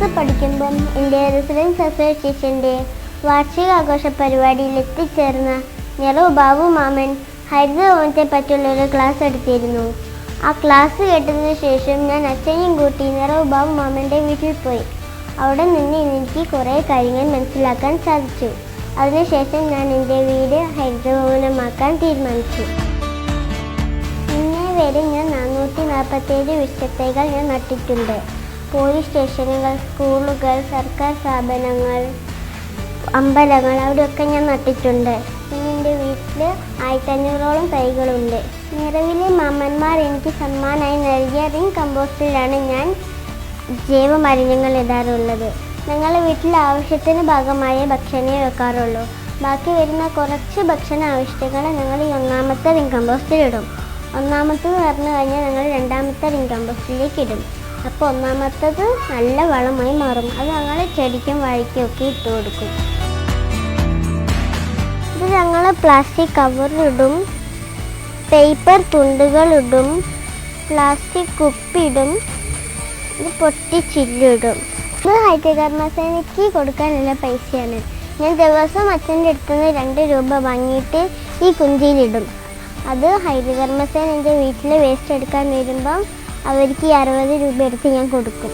Residence അസോസിയേഷന്റെ വാർഷികാഘോഷ പരിപാടിയിൽ എത്തിച്ചേർന്ന നെറു ബാബു മാമൻ ഹരിതഭവനത്തെ പറ്റിയുള്ള ഒരു ക്ലാസ് എടുത്തിരുന്നു. ആ ക്ലാസ് കേട്ടതിന് ശേഷം ഞാൻ അച്ഛനെയും കൂട്ടി നെറു ബാബു മാമന്റെ വീട്ടിൽ പോയി. അവിടെ നിന്ന് എനിക്ക് കുറേ കാര്യങ്ങൾ മനസ്സിലാക്കാൻ സാധിച്ചു. അതിനുശേഷം ഞാൻ എന്റെ വീട് ഹരിതഭവനമാക്കാൻ തീരുമാനിച്ചു. ഇന്നേ വരെ ഞാൻ നാനൂറ്റി നാൽപ്പത്തേഴ് വിഷത്തൈകൾ ഞാൻ നട്ടിട്ടുണ്ട്. പോലീസ് സ്റ്റേഷനുകൾ സ്കൂളുകൾ സർക്കാർ സ്ഥാപനങ്ങൾ അമ്പലങ്ങൾ അവിടെയൊക്കെ ഞാൻ നട്ടിട്ടുണ്ട്. പിന്നെ എന്റെ വീട്ടിൽ ആയിരത്തഞ്ഞൂറോളം തൈകളുണ്ട്. നിലവിലെ മാമന്മാർ എനിക്ക് സമ്മാനമായി നൽകിയ റിംഗ് കമ്പോസ്റ്റിലാണ് ഞാൻ ജൈവമാലിന്യങ്ങൾ ഇടാറുള്ളത്. ഞങ്ങളുടെ വീട്ടിൽ ആവശ്യത്തിന് ഭാഗമായ ഭക്ഷണമേ വെക്കാറുള്ളൂ. ബാക്കി വരുന്ന കുറച്ച് ഭക്ഷണ ആവശ്യങ്ങൾ ഞങ്ങൾ ഈ ഒന്നാമത്തെ റിംഗ് കമ്പോസ്റ്റിലിടും ഇടും. ഒന്നാമത്തത് പറഞ്ഞു കഴിഞ്ഞാൽ ഞങ്ങൾ രണ്ടാമത്തെ റിംഗ് കമ്പോസ്റ്റിലേക്ക് ഇടും. അപ്പോൾ ഒന്നാമത്തത് നല്ല വളമായി മാറും. അത് ഞങ്ങൾ ചെടിക്കും വഴിക്കും ഒക്കെ ഇട്ട് കൊടുക്കും. ഇത് ഞങ്ങൾ പ്ലാസ്റ്റിക് കവറിടും പേപ്പർ തുണ്ടുകളിടും പ്ലാസ്റ്റിക് കുപ്പിയിടും ഇത് പൊട്ടിച്ചില്ലിടും ഇത് ഹരിതകർമ്മസേനയ്ക്ക് കൊടുക്കാനുള്ള പൈസയാണ്. ഞാൻ ദിവസം അച്ഛന്റെ അടുത്ത് നിന്ന് രണ്ട് രൂപ വാങ്ങിയിട്ട് ഈ കുഞ്ചിയിലിടും. അത് ഹരിതകർമ്മസേന എന്റെ വീട്ടിൽ വേസ്റ്റ് എടുക്കാൻ വരുമ്പം അവർക്ക് ഈ അറുപത് രൂപ എടുത്ത് ഞാൻ കൊടുക്കും.